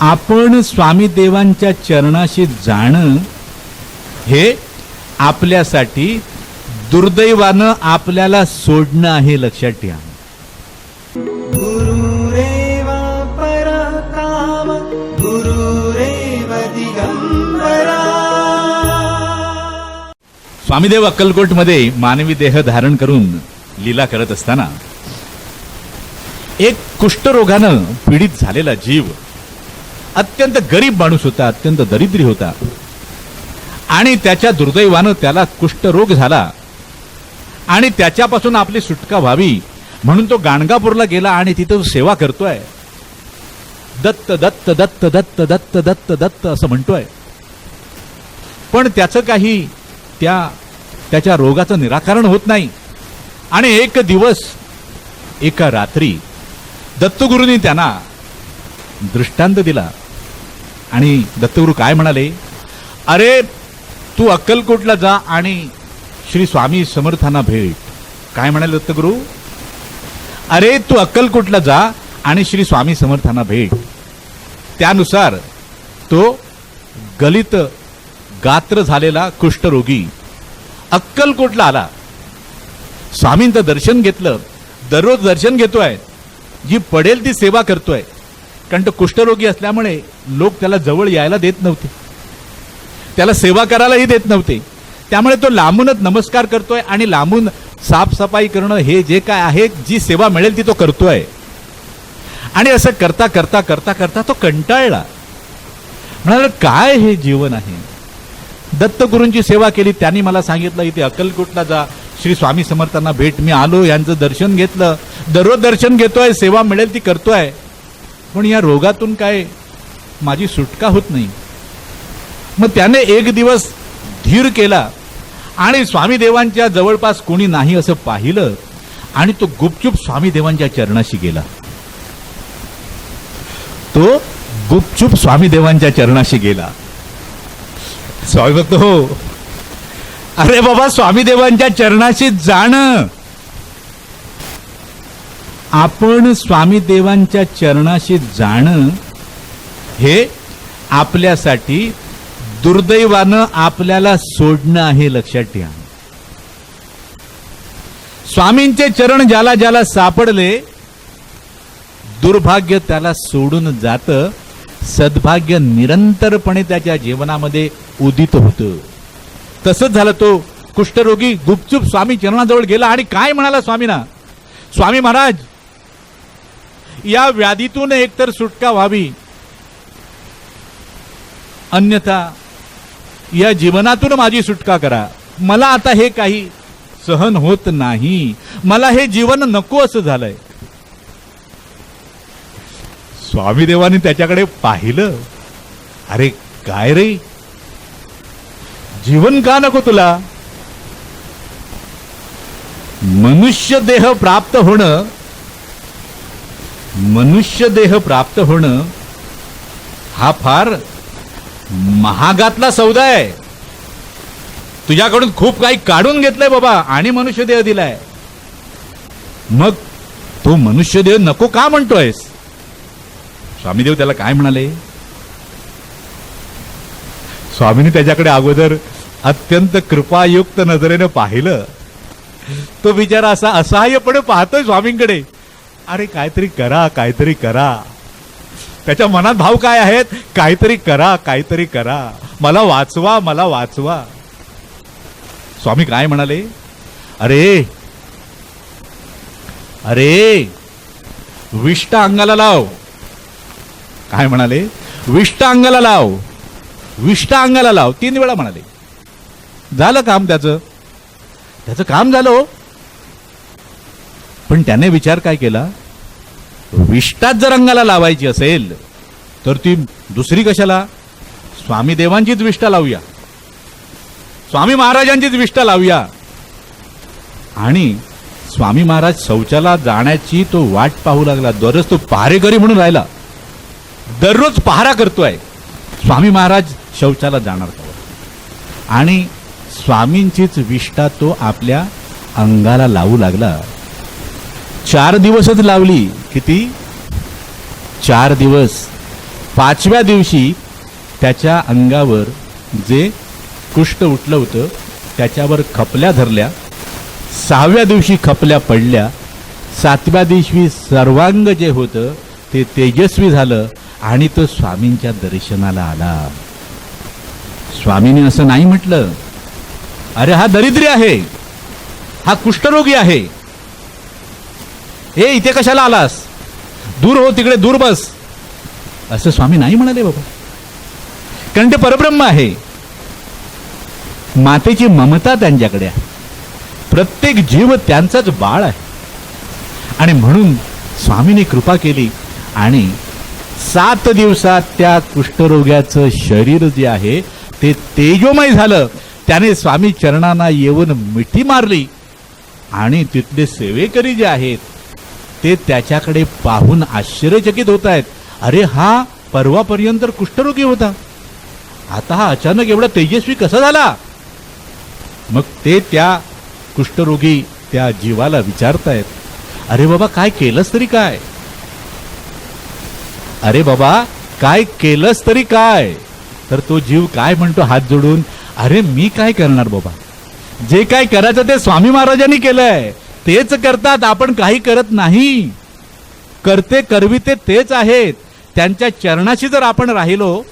आपण स्वामी देवांच्या चरणाशी जाणं हे आपल्यासाठी दुर्दैवानं आपल्याला सोडणं आहे लक्षात ठेवा. स्वामीदेव अक्कलकोटमध्ये मानवी देह धारण करून लीला करत असताना एक कुष्ठरोगानं पीडित झालेला जीव अत्यंत गरीब माणूस होता अत्यंत दरिद्री होता. आणि त्याच्या दुर्दैवानं त्याला कुष्ठरोग झाला. आणि त्याच्यापासून आपली सुटका व्हावी म्हणून तो गाणगापूरला गेला आणि तिथं तो सेवा करतोय. दत्त दत्त दत्त दत्त दत्त दत्त दत्त असं म्हणतोय. पण त्याचं काही त्या त्याच्या रोगाचं निराकरण होत नाही. आणि एक दिवस एका रात्री दत्तगुरूंनी त्यांना दृष्टांत दिला. आणि दत्तगुरू काय म्हणाले? अरे तू अक्कलकोटला जा आणि श्री स्वामी समर्थांना भेट. काय म्हणाले दत्तगुरू? अरे तू अक्कलकोटला जा आणि श्री स्वामी समर्थांना भेट. त्यानुसार तो गलित गात्र झालेला कुष्ठरोगी अक्कलकोटला आला. स्वामींचं दर्शन घेतलं. दररोज दर्शन घेतोय. जी पडेल ती सेवा करतोय. कारण तो कुष्ठरोगी असल्यामुळे लोक त्याला जवळ यायला देत नव्हते. त्याला सेवा करायलाही देत नव्हते. त्यामुळे तो लांबूनच नमस्कार करतोय आणि लांबून साफसफाई करणं हे जे काय आहे जी सेवा मिळेल ती तो करतोय. आणि असं करता करता करता करता तो कंटाळला. म्हणाला काय हे जीवन आहे? दत्तगुरूंची सेवा केली त्यांनी मला सांगितलं इथे अक्कलकोटला जा. श्री स्वामी समर्थांना भेट. मी आलो यांचं दर्शन घेतलं. दररोज दर्शन घेतोय सेवा मिळेल ती करतोय. पण या रोगातून काय माझी सुटका होत नाही. मग त्याने एक दिवस धीर केला आणि स्वामीदेवांच्या जवळपास कोणी नाही असं पाहिलं आणि तो गुपचूप स्वामीदेवांच्या चरणाशी गेला. तो गुपचूप स्वामीदेवांच्या चरणाशी गेला. स्वामी भक्त हो. अरे बाबा स्वामीदेवांच्या चरणाशी जाणं. आपण स्वामी देवांच्या चरणाशी जाणं हे आपल्यासाठी दुर्दैवानं आपल्याला सोडणं आहे लक्षात ठेवा. स्वामींचे चरण ज्याला ज्याला सापडले दुर्भाग्य त्याला सोडून जात सद्भाग्य निरंतरपणे त्याच्या जीवनामध्ये उदित होतं. तसंच झालं तो कुष्ठरोगी गुपचूप स्वामी चरणाजवळ गेला आणि काय म्हणाला स्वामीना? स्वामी महाराज या व्याधीतून एकतर सुटका व्हावी. अन्यथा या जीवनातून माझी सुटका करा. मला आता हे काही सहन होत नाही. मला हे जीवन नको असं झालंय. स्वामीदेवाने त्याच्याकडे पाहिलं. अरे काय रे? जीवन का नको तुला? मनुष्य देह प्राप्त होणं मनुष्य देह प्राप्त होणं हा फार महागातला सौदा आहे. तुझ्याकडून खूप काही काढून घेतलंय बाबा आणि मनुष्य देह दिलाय. मग तो मनुष्य देह नको का म्हणतोयस? स्वामीदेव त्याला काय म्हणाले? स्वामीने त्याच्याकडे अगोदर अत्यंत कृपायुक्त नजरेनं पाहिलं. तो बिचारा असा असहाय्यपणे पाहतोय स्वामींकडे. अरे काहीतरी करा काहीतरी करा. त्याच्या मनात भाव काय आहेत? काहीतरी करा काहीतरी करा. मला वाचवा मला वाचवा. स्वामी काय म्हणाले? अरे अरे विष्ट अंगाला लाव. काय म्हणाले? विष्ट अंगाला लाव. विष्ट अंगाला लाव. तीन वेळा म्हणाले. झालं काम त्याचं? त्याचं काम झालं हो. पण त्याने विचार काय केला? विष्टात जर अंगाला लावायची असेल तर ती दुसरी कशाला? स्वामी देवांचीच विष्ठा लावूया. स्वामी महाराजांचीच विष्ठा लावूया. आणि स्वामी महाराज शौचाला जाण्याची तो वाट पाहू लागला. दररोज तो पहारेकरी म्हणून राहिला. दररोज पहारा करतोय. स्वामी महाराज शौचाला जाणार तो आणि स्वामींचीच विष्ठा तो आपल्या अंगाला लावू लागला. चार दिवसच लावली. किती? चार दिवस. पाचव्या दिवशी त्याच्या अंगावर जे कुष्ठ उठलं होतं त्याच्यावर खपल्या धरल्या. सहाव्या दिवशी खपल्या पडल्या. सातव्या दिवशी सर्वांग जे होतं ते तेजस्वी झालं आणि तो स्वामींच्या दर्शनाला आला. स्वामीने असं नाही म्हटलं. अरे हा दरिद्री आहे. हा कुष्ठरोगी आहे. ए इथे कशाला आलास? दूर हो तिकडे दूर बस. असं स्वामी नाही म्हणाले बाबा. कारण ते परब्रह्म आहे. मातेची ममता त्यांच्याकडे आहे. प्रत्येक जीव त्यांचाच बाळ आहे. आणि म्हणून स्वामीने कृपा केली आणि सात दिवसात त्या कुष्ठरोग्याचं शरीर जे आहे ते तेजोमय झालं. त्याने स्वामी चरणांना येऊन मिठी मारली. आणि तिथले सेवेकरी जे आहेत ते त्याच्याकडे पाहून आश्चर्यचकित होत आहेत अरे हा परवापर्यंत कुष्ठरोगी होता. आता हा अचानक एवढा तेजस्वी कसा झाला? मग ते त्या कुष्ठरोगी त्या जीवाला विचारतायत. अरे बाबा काय केलंस तरी काय? अरे बाबा काय केलंस तरी काय? तर तो जीव काय म्हणतो हात जोडून अरे मी काय करणार बाबा? जे काय करायचं ते स्वामी महाराजांनी केलंय. तेच करतात आपण काही करत नाही. करते करविते तेच आहेत. त्यांच्या चरणाशी जर आपण राहिलो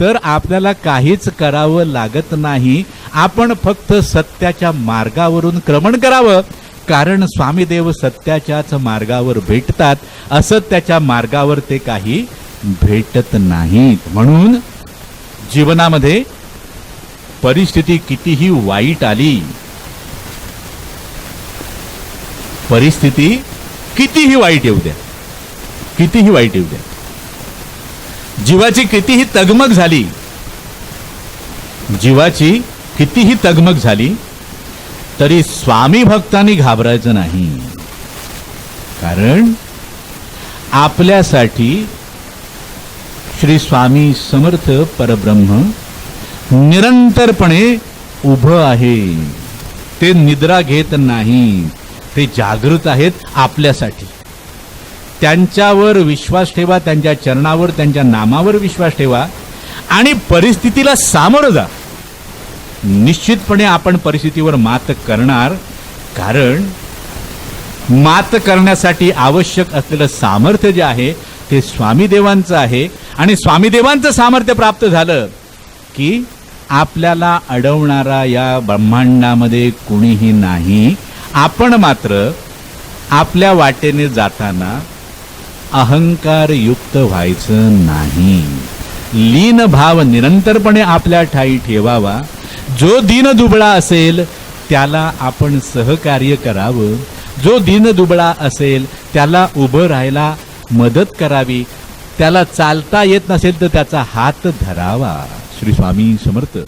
तर आपल्याला काहीच करावं लागत नाही. आपण फक्त सत्याच्या मार्गावरून क्रमण करावं. कारण स्वामीदेव सत्याच्याच मार्गावर भेटतात. असत्याच्या मार्गावर ते काही भेटत नाहीत. म्हणून जीवनामध्ये परिस्थिती कितीही वाईट आली परिस्थिती कितीही वाईट येऊ द्या. कितीही वाईट येऊ द्या. जीवाची कितीही तगमग झाली जीवाची कितीही तगमग झाली तरी स्वामी भक्तांनी घाबरायचं नाही. कारण आपल्यासाठी श्री स्वामी समर्थ परब्रह्म निरंतरपणे उभं आहे. ते निद्रा घेत नाही ते जागृत आहेत आपल्यासाठी. त्यांच्यावर विश्वास ठेवा त्यांच्या चरणावर त्यांच्या नामावर विश्वास ठेवा आणि परिस्थितीला सामोरं जा. निश्चितपणे आपण परिस्थितीवर मात करणार कारण मात करण्यासाठी आवश्यक असलेलं सामर्थ्य जे आहे ते स्वामीदेवांचं आहे आणि स्वामीदेवांचं सामर्थ्य प्राप्त झालं की आपल्याला अडवणारा या ब्रह्मांडामध्ये कुणीही नाही आपण मात्र आपल्या वाटेने जाताना अहंकार युक्त व्हायचं नाही. लीन भाव निरंतरपणे आपल्या ठाई ठेवावा. जो दिन दुबळा असेल त्याला आपण सहकार्य करावं. जो दिन दुबळा असेल त्याला उभं राहायला मदत करावी. त्याला चालता येत नसेल तर त्याचा हात धरावा. श्री स्वामी समर्थ.